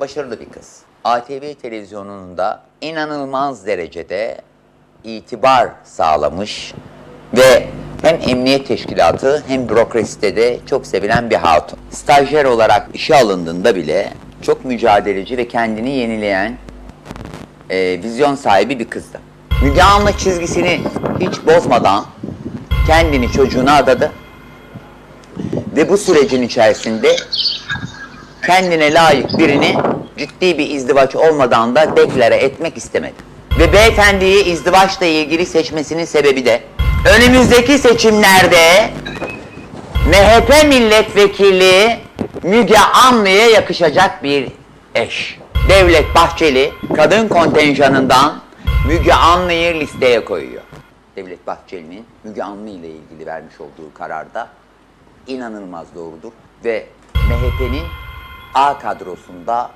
başarılı bir kız. ATV televizyonunda inanılmaz derecede itibar sağlamış ve hem emniyet teşkilatı hem bürokraside de çok sevilen bir hatun. Stajyer olarak işe alındığında bile çok mücadeleci ve kendini yenileyen e, vizyon sahibi bir kızdı. Müge Anlı çizgisini hiç bozmadan kendini çocuğuna adadı. Ve bu sürecin içerisinde kendine layık birini ciddi bir izdivaç olmadan da deklare etmek istemedi. Ve beyefendiyi izdivaçla ilgili seçmesinin sebebi de önümüzdeki seçimlerde MHP milletvekili Müge Anlı'ya yakışacak bir eş. Devlet Bahçeli kadın kontenjanından Müge Anlı'yı listeye koyuyor. Devlet Bahçeli'nin Müge Anlı ile ilgili vermiş olduğu kararda inanılmaz doğrudur ve MHP'nin A kadrosunda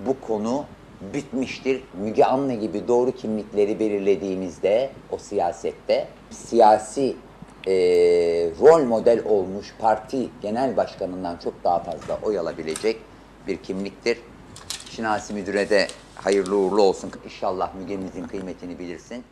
bu konu bitmiştir. Müge Anlı gibi doğru kimlikleri belirlediğinizde o siyasette siyasi eee, rol model olmuş parti genel başkanından çok daha fazla oy alabilecek bir kimliktir. Şinasi Müdür'e de hayırlı uğurlu olsun. İnşallah Müge'mizin kıymetini bilirsin.